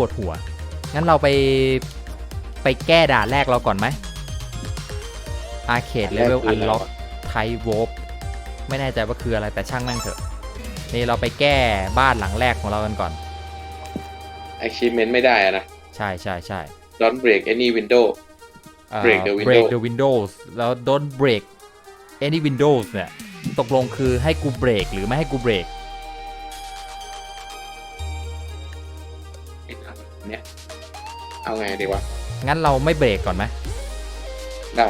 ปวดหัว งั้นเราไปไปแก้ด่านแรกเราก่อนไหมอาร์เคดเลเวลอันล็อกไทโวบไม่แน่ใจว่าคืออะไรแต่ช่างนั่งเถอะ นี่เราไปแก้บ้านหลังแรกของเรากันก่อน achievement ไม่ได้อะนะ ใช่ใช่ใช่ don't break any window เอ่อ Break the window break the windows แล้ว don't break any windows เนี่ย ตกลงคือให้กูเบรกหรือไม่ให้กูเบรก เอาไงดีวะ งั้นเราไม่เบรกก่อนไหมได้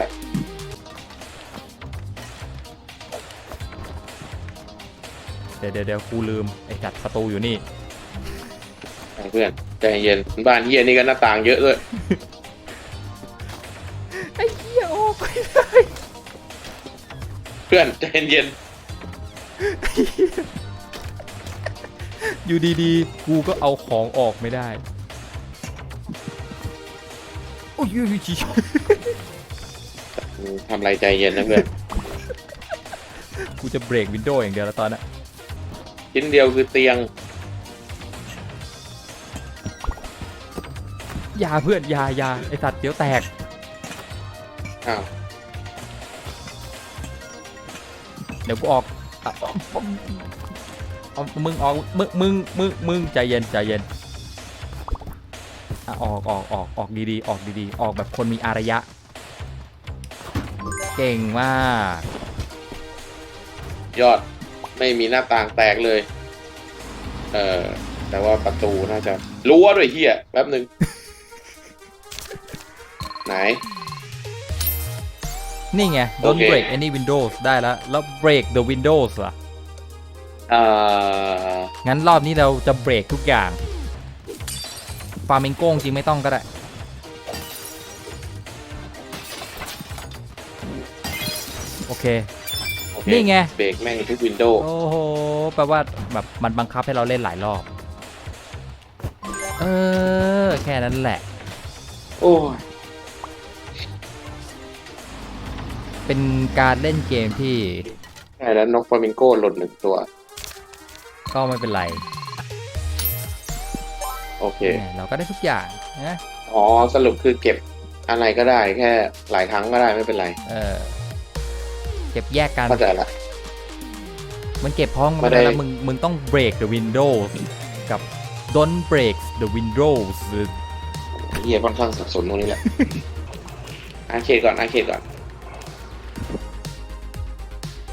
เดี๋ยวเดี๋ยวเดี๋ยวกูลืมไอ้จัดประตูอยู่นี่ เพื่อนใจเย็นบ้านเฮียนี่ก็หน้าต่างเยอะด้วยไอ้เหี้ยออกไปเพื่อนใจเย็นอยู่ดีๆ กูก็เอาของออกไม่ได้โอ้ยยยชิอืมทำไรใจเย็นนะเพื่อนกูจะเบรกวินโดว์อย่างเดียวแล้วตอนนี้ชิ้นเดียวคือเตียงอยาเพื่อนอยาอยาไอสัตว์เดี๋ยวแตกอ้าวเดี๋ยวกูออกอะเอามึงออกมึงมึงมึงมึงใจเย็นใจเย็น อะออกออกออกออกดีๆ ออกดีๆ ออกแบบคนมีอารยะ เก่งมาก ยอดไม่มีหน้าต่างแตกเลย เออแต่ว่าประตูน่าจะรั้วด้วยเฮียแป๊บหนึ่ง ไหน นี่ไง โอ don't เค break any windows ได้แล้ว แล้ว break the windows ล่ะ เอ่องั้นรอบนี้เราจะเบรกทุกอย่าง ฟาร์มิงโก้จริงไม่ต้องก็ได้โอเค โอเคนี่ไง เบรกแม่งทุกวินโดว์โอ้โหแปลว่าแบบมันบังคับให้เราเล่นหลายรอบ เออ แค่นั้นแหละ โอ้ยเป็นการเล่นเกมที่ใช่แล้วนกฟลามิงโก้หล่นหนึ่งตัว ก็ไม่เป็นไร โอเคเนี่ยเราก็ได้ทุกอย่างนะอ๋อสรุปคือเก็บอะไรก็ได้แค่หลายครั้งก็ได้ไม่เป็นไร เออ เก็บแยกกันเข้าใจละมันเก็บพร้อมกันไม่ไม่ได้ได้แล้วมึงมึงต้อง break the windows กับ don't break the windows เฮียค่อนข้างสับสนตรงนี้แหละอาร์เคดก่อนอาร์เคดก่อน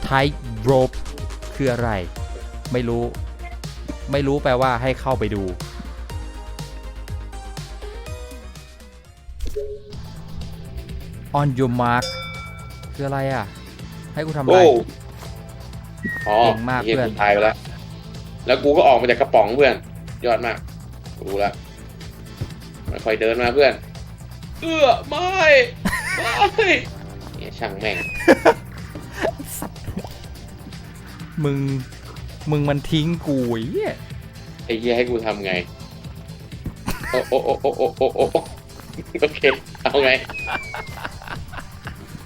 tight rope คืออะไร ไม่รู้ ไม่รู้แปลว่าให้เข้าไปดู on your mark คืออะไรอะ ให้กูทำอะไร โอ้อ๋อเก่งมากหี้ยเพื่อนตายไปแล้ว แล้วกูก็ออกมาจากกระป๋องเพื่อน ยอดมากรู้ละค่อยๆเดินมาเพื่อน เอื้อไม่ไม่เนี่ยช่างแม่ง มึง มึงมันทิ้งกูไอ้เหี้ยไอ้เหี้ยให้กูทำไง โอ้โอ้โอ้โอ้โอ้โอ้โอ้โอเค เอาไง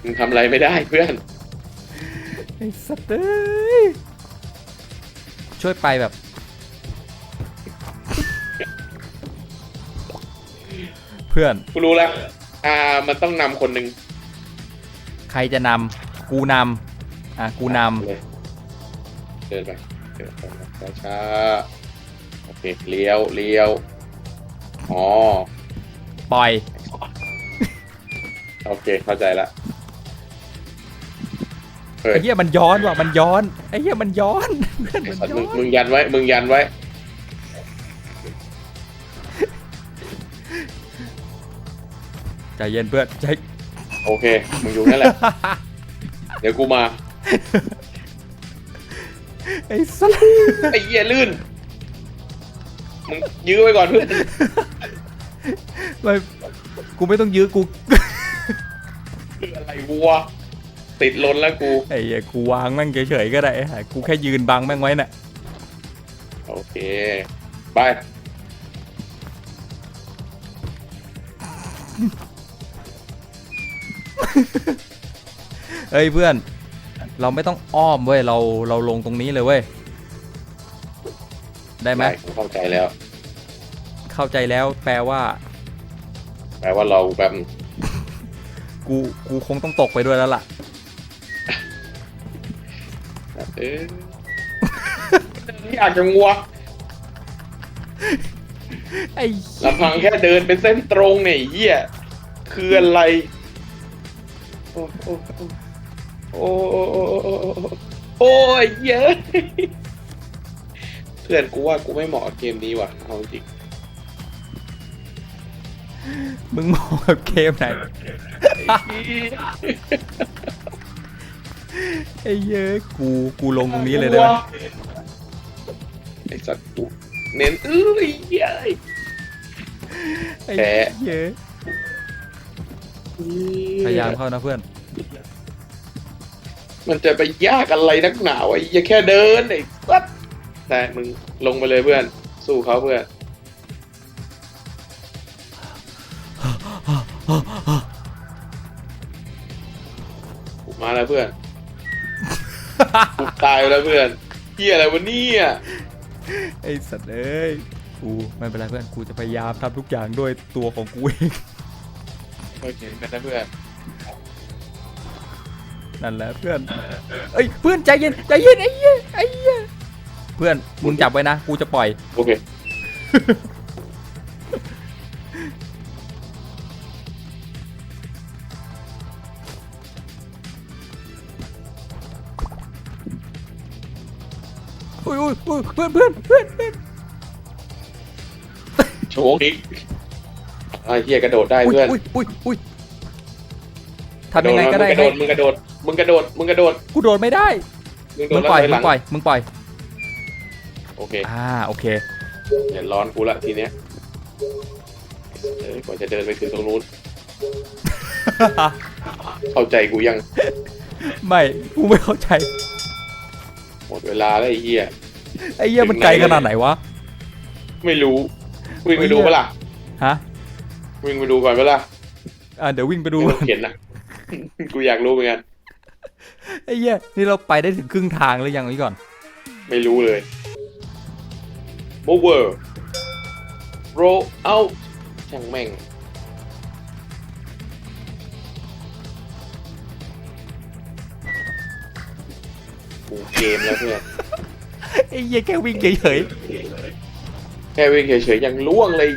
มึงทำอะไรไม่ได้เพื่อน ไอ้สัตว์เอ้ยช่วยไปแบบ เพื่อนกูรู้แล้ว อ่า มันต้องนำคนหนึ่งใครจะนำกูนำอะกูนเลยเดินไปเดินไปช้าๆโอเค เลี้ยว เลี้ยว อ๋อำปล่อย โอเค เข้าใจละ เฮ้ย ไอ้เหี้ยมันย้อนว่ะมันย้อนไอ้เหี้ยมันย้อนเพื่อนมันสัตว์ย้มึองนมึงยันไว้ มึงยันไว้ ใจเย็นเพื่อนใจ โอเค มึงอยู่นั่นแหละ เดี๋ยวกูมา ไอ้สัตว์ไอ้เหี้ยลื่น มึงยื้อไว้ก่อนเพื่อน ไม่กูไม่ต้องยื้อกูอะไรวัว ติดลนแล้วกู ไอ้เหี้ยกูวางแม่งเฉยๆก็ได้ไอ้ห่ากูแค่ยืนบังแม่งไว้น่ะโอเค ไป เอ้ยเพื่อน เราไม่ต้องอ้อมเว้ยเราเราลงตรงนี้เลยเว้ยได้ไหมกูเข้าใจแล้ว เข้าใจแล้วแปลว่า แปลว่าเราแบบ กูกูคงต้องตกไปด้วยแล้วล่ะ เที่อาจจะงัวไอ้ลำพังแค่เดินเป็นเส้นตรงเนี่ยเหี้ยคืออะไร โอ้โหโอ้โหโอ้ยเยอะเพื่อนกูว่ากูไม่เหมาะเกมนี้ว่ะ เอาจริงมึงเหมาะกับเกมไหน ไอ้เหี้ยกูกูลงตรงนี้เลยได้ไหมไอสัตว์กูเน้นเอ้ยเย้ยไอ้แพ้เหี้ยพยายามเข้านะเพื่อน มันจะไปยากอะไรนักหนาวะอย่าแค่เดินไอ้สัตว์แต่มึงลงไปเลยเพื่อน สู้เขาเพื่อนกูมาแล้วเพื่อนกู ตายแล้วเพื่อนเฮียอะไรวะเนี่ยไอ้สัตว์เอ้ยกูไม่เป็นไรเพื่อนกูจะพยายามทำทุกอย่างด้วยตัวของกูเองโอเคกันนะเพื่อนนั่นแหละเพื่อนเอ้ยเพื่อนใจเย็นใจเย็นไอ้เหี้ยไอ้เหี้ยเพื่อนมึงจับไว้นะกูจะปล่อยโอเค อุ้ยอุ้ยอุ้ยเพื่อนเพื่อนเพื่อนเพื่อนโชว์อีกไอ้เฮียกระโดดได้อุ้ยเพื่อนอุ้ยอุ้ยอุ้ยทำยังไงก็ได้มึงกระให้โดดมึงกระโดดมึงกระโดดมึงกระโดดกูโดดไม่ได้ มึงโดมึดงปล่อยแล้วถมึหงปล่อยมึงปล่อยโอเคอ่าโอเค เดี๋ยวร้อนกูละทีเนี้ยเอ้ยกว่าจะเดินไปถึงตรงนู้นเข้าใจกูยังไม่กูไม่เข้าใจหมดเวลาแล้วไอ้เหี้ย ไอ้เหี้ยมันไกลขนาดไหนวะ ไม่รู้ วิ่งไปดูเปะล่าฮะวิ่งไปดูก่อนเปะล่าอ่าเดี๋ยววิ่งไปดูไม่ต้องเขียนนะกูอยากรู้เหมือนกันไอ้เหี้ยนี่เราไปได้ถึงครึ่งทางหรือยังนี่ก่อน ไม่รู้เลย mover roll out ช่างแม่งกูเกมแล้วเพื่อน ไอ้เหี้ยแค่วิ่งเฉยแค่วิ่งเฉยๆยังล่วงเลย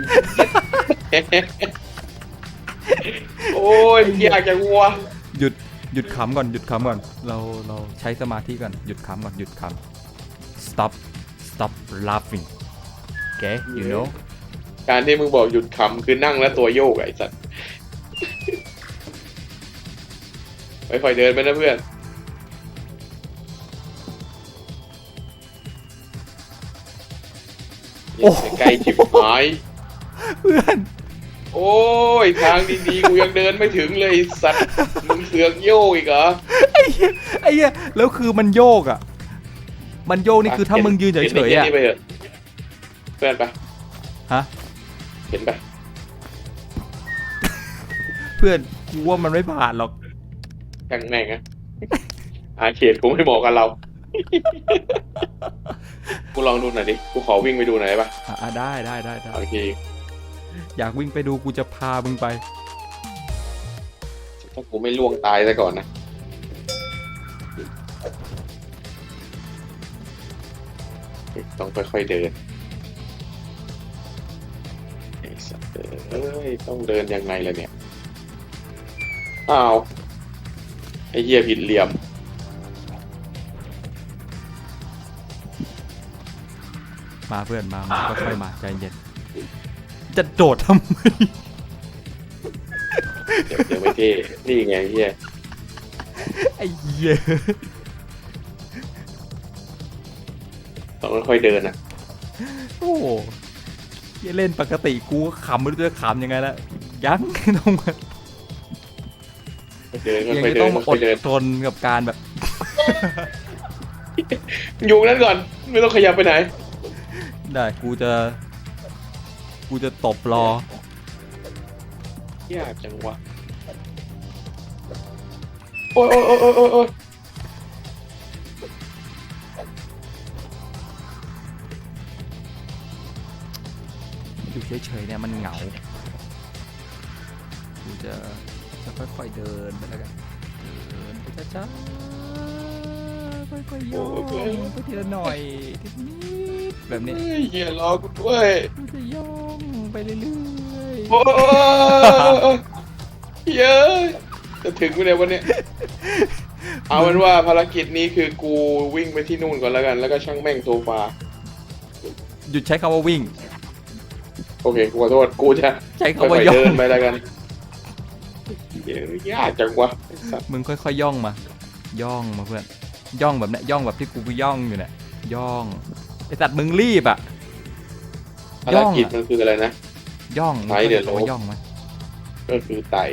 โอ้ยอยากจะงัวๆหยุดหยุดขำก่อนหยุดขำก่อน เราเราใช้สมาธิก่อนหยุดขำก่อนหยุดขำ stop stop laughing okay you know การที่มึงบอกหยุดขำคือนั่งแล้วตัวโยกอะไอ้สัตว์ ค่อยๆเดินไปนะเพื่อน อย่าไปใกล้จิบหาย เพื่อนโอ้ย ทางดีๆ กูยังเดินไม่ถึงเลยไอ้สัตว์ มึงเสือกโยกอีกเหรอ ไอ้เหี้ยไอ้เหี้ยแล้วคือมันโยกอะ มันโยกนี่คือถ้ามึงยืนเฉยๆห็อะนไนี่ไปเถอะเพื่อนไปฮะ เห็นไปเพื่อนกูว่ามันไม่ผ่านหรอกช่างแม่งอะอาเขตกูไม่เหมาะกับเรา กูลองดูหน่อยดิ กูขอวิ่งไปดูหน่อยได้ปะอะอะได้ได้ได้ได้โอเคอยากวิ่งไปดูกูจะพามึงไปถ้ากูไม่ล่วงตายซะก่อนนะต้องค่อยๆเดินไอ้สัตว์เอ้ยต้องเดินยังไงล่ะเนี่ยอ้าวไอ้เหี้ยผิดเหลี่ยม มาเพื่อนมามาค่อยๆมาใจเย็น จะโดดทำไมเดี๋ยวเดี๋ยวไม่เท่นี่ไงไอ้เหี้ยไอ้เหี้ยต้องค่อยๆเดินอะโอ้โหเหี้ยเล่นปกติกูก็ขำไม่รู้จะขำยังไงละยังต้องมาเดินยังค่อยจะๆเดิต้อนงอค่อดยๆเดินทนกับการแบบ อยู่นั้นก่อน ไม่ต้องขยับไปไหน ได้กูจะ กูจะตบรอ ยากจังวะโอ้ยโอ้ยโอ้ยโอ้ยโอ้ยโอ้ยอยู่เฉฉยๆเนี่ยมันเหงา กูจะจะค่อยๆเดินไปแล้วกัน เดินไปช้าๆ ค่อยๆย่องไปทีละหน่อยทีละนิดแบบนี้เฮ้ยเหี้ยรอกูด้วยกูจะย่องไปเรื่อยโอ้ยเย้ยจะถึงไหมเนี่ยวันเนี้ยเอาเป็นว่าภารกิจนี้คือกูวิ่งไปที่นู่นก่อนแล้วกัน แล้วก็ช่างแม่งโซฟาๆหยุดใช้คำว่าวิ่ง โอเคกูขอโทษกูจะใช้ค่คำว่าอยๆย่อเดิงนไปแล้วกันเหี้ยยากจังวะไอ้สัสมึงค่อยๆย่องมา ย่องมาเพื่อน ย่องแบบเนี้ยย่องแบบที่กูย่องอยู่เนี่ยย่องไอสัตว์มึงรีบอะ ภารกิจมันคืออะไรนะ ย่องไปเดี๋ยวมึงข้าใจคำาย่องไหมก็คือไต่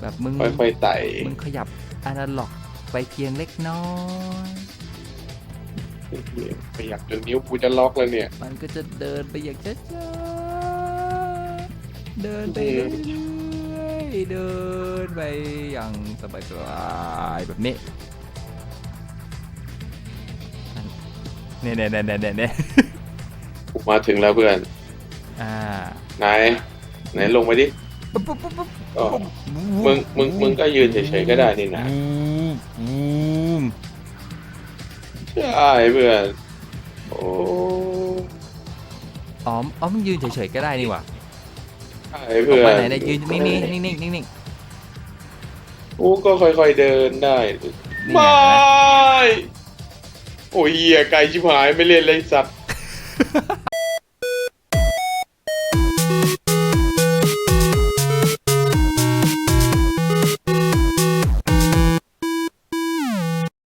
แบบมึงค่อยๆไต่มึงขยับอนาล็อกไปเพียงเล็กน้อยไปอยากจนนิ้วกูจะล็อกแล้วเนี่ย มันก็จะเดินไปอย่างช้าๆเดินไปเรื่อยๆเดินไปอย่างสบายๆแบบนี้ เนี่ยเนี่ยเนี่ยเนี่ยเนี่ยกูมาถึงแล้วเพื่อนอ่าไหนไหนลงไปดิปุ๊บปุ๊บปุ๊บปุ๊บอ๋อมึงมึงมึงก็ยืนเฉยๆก็ได้นี่นะบูมบูมใช่เพื่อนโอ้อ๋ออ๋อมึงยืนเฉยๆก็ได้นี่หว่าใช่ออเพื่กอมานไหนๆยืนนิ่งๆนิ่งๆนิ่งกูก็ค่อยๆเดินได้ๆนี่ไงไม่ โอ้ยเหี้ยไกลชิบหายไม่เล่นเลยสัตว์